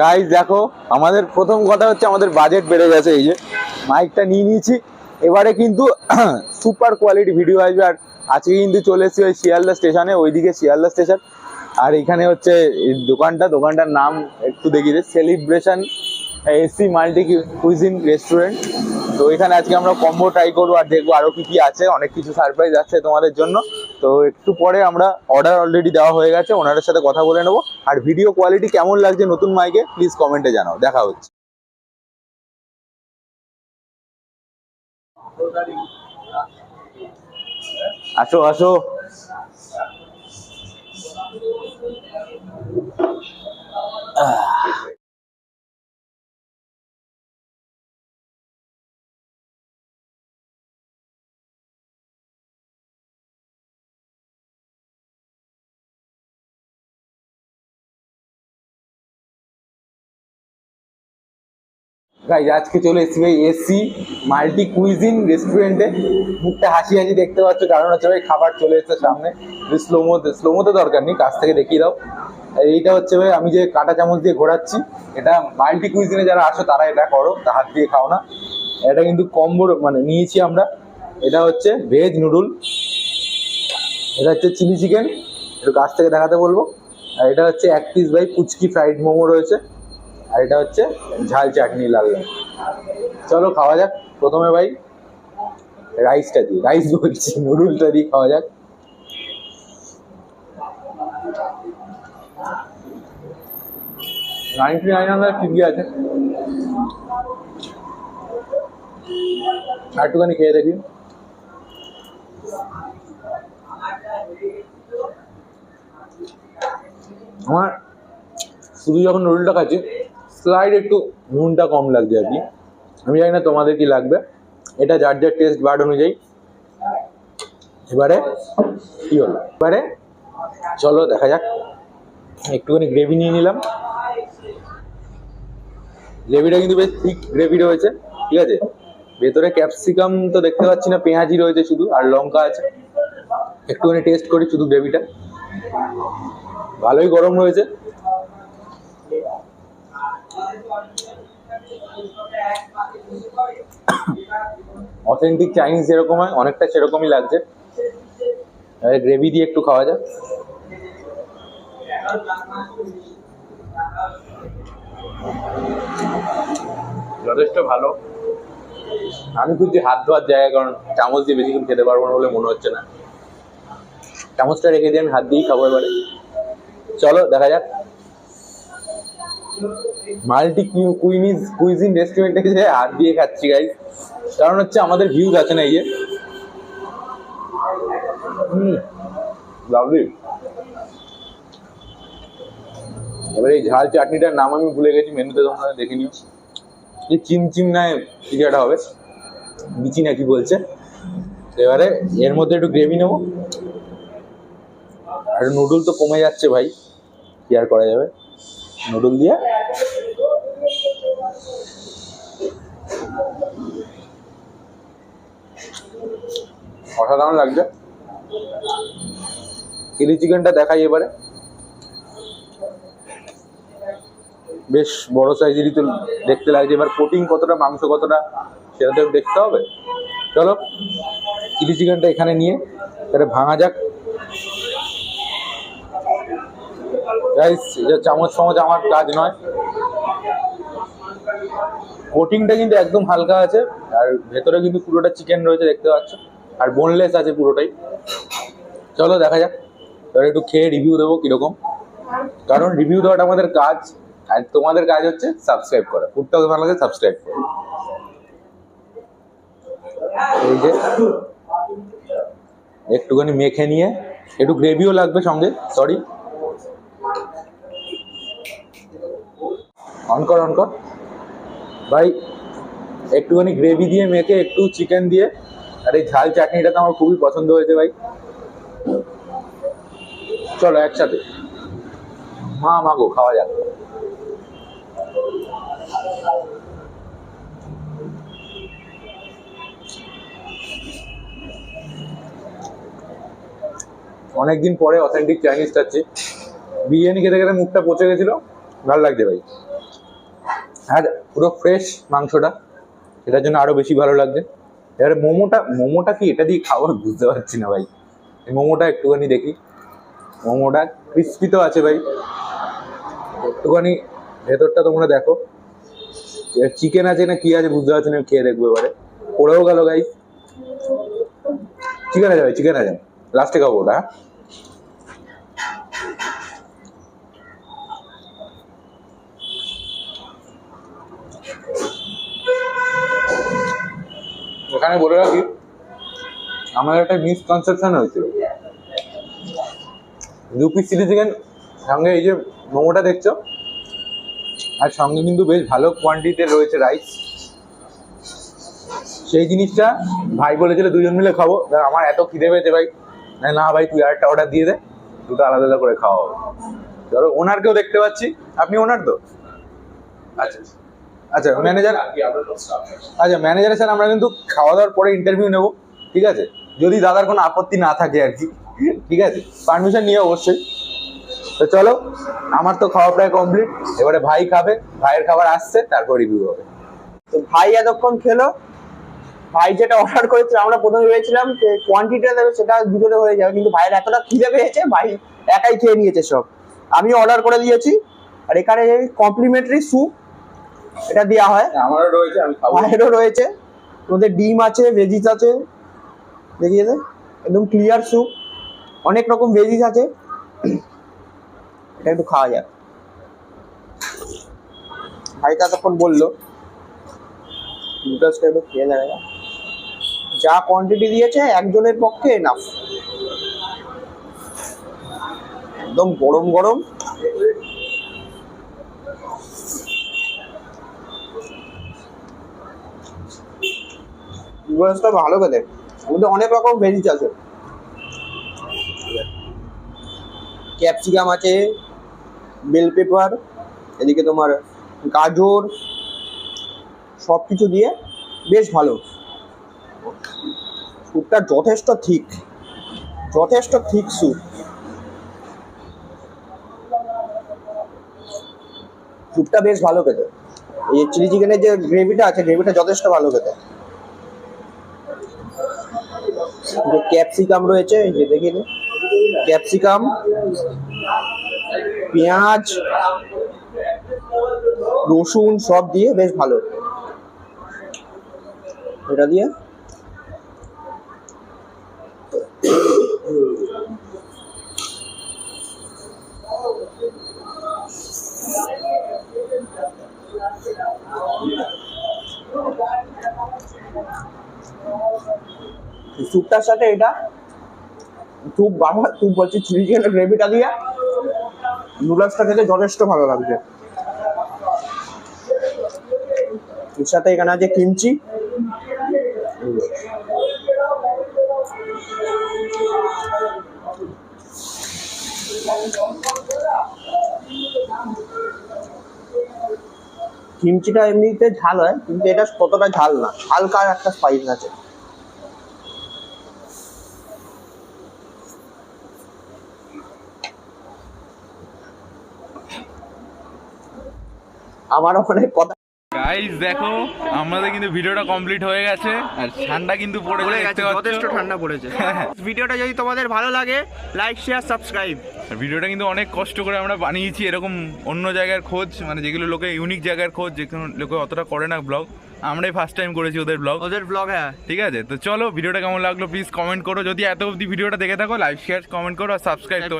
Guys দেখো, আমাদের প্রথম কথা হচ্ছে আমাদের বাজেট বেড়ে গেছে, এই যে মাইকটা নিয়ে নিয়েছি। এবারে কিন্তু সুপার কোয়ালিটি ভিডিও আসবে, আর আজকে কিন্তু চলে এসেছি ওই শিয়ালদা স্টেশনে, ওইদিকে শিয়ালদা স্টেশন। আর এখানে হচ্ছে দোকানটা, দোকানটার নাম একটু দেখিয়ে celebration AC multi cuisine restaurant তো এখানে আজকে আমরা কম্বো ট্রাই করব, আর দেখব আরও কী কী আছে, অনেক কিছু সারপ্রাইজ আছে তোমাদের জন্য। তো একটু পরে আমরা অর্ডার অলরেডি দেওয়া হয়ে গেছে, ওনাদের সাথে কথা বলে নেব। আর ভিডিও কোয়ালিটি কেমন লাগছে নতুন মাইকে প্লিজ কমেন্টে জানাও। দেখা হচ্ছে। আসো আসো। গাইজ আজকে চলে এসেছি ভাই এসি মাল্টি কুইজিন রেস্টুরেন্টে। মুখটা হাসি হাসি দেখতে পাচ্ছ, কারণ হচ্ছে ভাই খাবার চলে এসেছে সামনে। স্লোমোতে স্লোমোতে দরকার নেই, কাছ থেকে দেখিয়ে দাও। এইটা হচ্ছে ভাই, আমি যে কাঁটা চামচ দিয়ে ঘোরাচ্ছি, এটা মাল্টি কুইজিনে যারা আসো, তারা এটা করো হাত দিয়ে খাও না। এটা কিন্তু কম্বো মানে নিয়েছি আমরা। এটা হচ্ছে ভেজ নুডল এটা হচ্ছে চিলি চিকেন একটু কাছ থেকে দেখাতে বলব। আর এটা হচ্ছে এক পিস ভাই, পুচকি ফ্রাইড মোমো রয়েছে। আর এটা হচ্ছে ঝাল চাটনি লাল। চলো খাওয়া যাক। প্রথমে ভাই রাইসটা দিই। রাইস বলছি, নুডলটা দিয়ে খাওয়া যাক। নাইনটি নাইন হান্ড্রেড ঠিকই আছে। একটুখানি খেয়ে দেখি। আমার শুধু যখন নুডলটা খাচ্ছি স্লাইড একটু নুনটা কম লাগছে আর কি। আমি জানি না তোমাদের কি লাগবে। এটা যার যার টেস্ট বার্ড অনুযায়ী। এবারে কি হলো? এবারে চলো দেখা যাক। একটুখানি গ্রেভি নিয়ে নিলাম। গ্রেভিটা কিন্তু বেশ ঠিক গ্রেভি রয়েছে, ঠিক আছে? ভেতরে ক্যাপসিকাম তো দেখতে পাচ্ছি না, পেঁয়াজি রয়েছে শুধু, আর লঙ্কা আছে। একটুখানি টেস্ট করি শুধু গ্রেভিটা ভালোই গরম রয়েছে। অথেন্টিক চাইনিজ যেরকম হয় অনেকটা সেরকমই লাগছে। গ্রেভি দিয়ে একটু খাওয়া যাক। যথেষ্ট ভালো। আমি খুঁজছি হাত ধোয়ার জায়গা কারণ চামচ দিয়ে বেশিক্ষণ খেতে পারব না বলে মনে হচ্ছে না। চামচটা রেখে দিয়ে আমি হাত দিয়েই খাব এবারে। চলো দেখা যাক। মাল্টি কুইনিজ কুইজিন রেস্টুরেন্টে যে হাত দিয়ে খাচ্ছি গাইজ কারণ হচ্ছে আমাদের ভিউজ আছে না এই যে। হুম লাভলি এবার এই ঝাল চাটনিটার নাম আমি ভুলে গেছি, মেনুতে তোমরা দেখে নিও। এই চিমচিম না কিছু একটা হবে। বিচি নাকি বলছে? এবারে এর মধ্যে একটু গ্রেভি নেব। আর নুডল তো কমে যাচ্ছে ভাই। কি আর করা যাবে? নুডল দিয়ে? অসাধারণ লাগছে। চিলি চিকেনটা দেখাই এবারে। বেশ বড় সাইজেরই তো দেখতে লাগছে। এবার কোটিং কতটা, মাংস কতটা সেটা তো দেখতে হবে। চলো, চিলি চিকেনটা এখানে নিয়ে এটা ভাঙা যাক। গাইস এটা চামচ ফামচ আমার কাজ নয়। কোটিংটা কিন্তু একদম হালকা আছে, আর ভেতরে কিন্তু পুরোটা চিকেন রয়েছে, দেখতে পাচ্ছ। আর বোনলেস আছে পুরোটাই। চলো দেখা যাক। এবার একটু খেয়ে রিভিউ দেবো কীরকম। কারণ রিভিউ দেওয়াটা আমাদের কাজ। আর তোমাদের কাজ হচ্ছে সাবস্ক্রাইব করা। ফুডটা ভালো লাগে সাবস্ক্রাইব করো। এই যে, একটুখানি মেখে নিয়ে, একটু গ্রেভিও লাগবে সঙ্গে সরি অন কর অন কর। ভাই, একটুখানি গ্রেভি দিয়ে মেখে একটু চিকেন দিয়ে আর এই ঝাল চাটনিটা তো আমার খুবই পছন্দ হয়েছে ভাই। চলো একসাথে। মা মাগো খাওয়া যাক। অনেকদিন পরে অথেন্টিক চাইনিজ খাচ্ছি বিরিয়ানি খেতে খেতে মুখটা পচে গেছিল। ভালো লাগছে ভাই। আর পুরো ফ্রেশ মাংসটা। এটার জন্য আরও বেশি ভালো লাগছে। এবারে মোমোটা মোমোটা কি এটা দিয়ে আমি বুঝতে পারছি না ভাই। এই মোমোটা একটুখানি দেখি। মোমোটা ক্রিস্পি তো আছে ভাই। একটুখানি ভেতরটা তোমরা দেখো। চিকেন আছে না কি আছে বুঝতে পারছি না, খেয়ে দেখব এবারে। পড়েও গেল গাই চিকেন আছে ভাই চিকেন আছে। লাস্টে খাব ওটা হ্যাঁ? এখানে বলে রাখি আমার একটা মিসকনসেপশন হয়েছিল। দু পিস চিলি চিকেন সঙ্গে এই যে মোমোটা দেখছ, আর সঙ্গে কিন্তু বেশ ভালো কোয়ান্টিটিতে রয়েছে রাইস সেই জিনিসটা ভাই বলেছিল, দুজন মিলে খাব। আমার এত খিদে পেয়েছে ভাই। না ভাই, তুই আরেকটা অর্ডার দিয়ে দে, দুটো আলাদা আলাদা করে খাওয়া হবে। ধরো ওনারকেও দেখতে পাচ্ছি। আপনি ওনার তো? আচ্ছা। আচ্ছা ম্যানেজার আচ্ছা ম্যানেজারের স্যার আমরা কিন্তু খাওয়া দাওয়ার পরে ইন্টারভিউ নেব ঠিক আছে? যদি দাদার কোনো আপত্তি না থাকে আর কি ঠিক আছে? পারমিশন নিয়ে অবশ্যই। তো চলো আমার তো খাওয়া প্রায় কমপ্লিট এবারে ভাই খাবে ভাইয়ের খাবার আসছে তারপর রিভিউ হবে। তো ভাই এতক্ষণ খেলো ভাই যেটা অর্ডার করেছিল আমরা প্রথমে ভেবেছিলাম যে কোয়ান্টিটিটা দেবে সেটা দুজনে হয়ে যাবে কিন্তু ভাইয়ের এতটা খিদে পেয়েছে ভাই একাই খেয়ে নিয়েছে সব। আমি অর্ডার করে দিয়েছি। আর এখানে কমপ্লিমেন্টারি স্যুপ এটা দেওয়া হয়। আমারও রয়েছে আমি খাব। ভাইয়েরও রয়েছে। ওদের ডিম আছে ভেজিস আছে। দেখিয়ে দে। একদম ক্লিয়ার স্যুপ অনেক রকম ভেজিস আছে। এটা একটু খাওয়া যাক। ভাইটা তখন বলল নুডলসটা একটু খেয়ে দেখা যা কোয়ান্টিটি দিয়েছে একজনের পক্ষে এনাফ একদম গরম গরম। নুডলসটা ভালো খেতে ওদের অনেক রকম ভেজিস আছে। ক্যাপসিকাম আছে বেল পেপার এদিকে তোমার গাজর সব কিছু দিয়ে বেশ ভালো। স্যুপটা যথেষ্ট ঠিক। যথেষ্ট ঠিক স্যুপ। স্যুপটা বেশ ভালো খেতে। এই চিলি চিকেনের যে গ্রেভিটা আছে গ্রেভিটা যথেষ্ট ভালো খেতে। যে ক্যাপসিকাম রয়েছে, এই যে দেখিয়ে ক্যাপসিকাম, পেঁয়াজ, রসুন সব দিয়ে বেশ ভালো। এটা দিয়ে স্যুপটার সাথে এটা, স্যুপ বাবা, স্যুপ বলছি চিলি চিকেনের গ্রেভিটা দিয়ে। নুডলসটা খেতে যথেষ্ট ভালো লাগছে। এর সাথে এখানে আছে কিমচি। কিমচিটা এমনিতে ঝাল হয়, কিন্তু এটা কতটা ঝাল না, হালকা একটা স্পাইস আছে। আমারও অনেক কথা গাইস দেখো আমাদের কিন্তু ভিডিওটা কমপ্লিট হয়ে গেছে। আর ঠান্ডা কিন্তু পড়ে গেছে। যথেষ্ট ঠান্ডা পড়েছে। ভিডিওটা যদি তোমাদের ভালো লাগে লাইক শেয়ার সাবস্ক্রাইব আর ভিডিওটা কিন্তু অনেক কষ্ট করে আমরা বানিয়েছি এরকম অন্য জায়গার খোঁজ মানে যেগুলো লোকে ইউনিক জায়গার খোঁজ যেগুলো লোকে অতটা করে না ব্লগ আমরাই ফার্স্ট টাইম করেছি ওদের ব্লগ ওদের ব্লগ হ্যাঁ। ঠিক আছে? তো চলো ভিডিওটা কেমন লাগল প্লিজ কমেন্ট করো। যদি এত অবধি ভিডিওটা দেখে থাকো লাইক শেয়ার কমেন্ট করো আর সাবস্ক্রাইব তো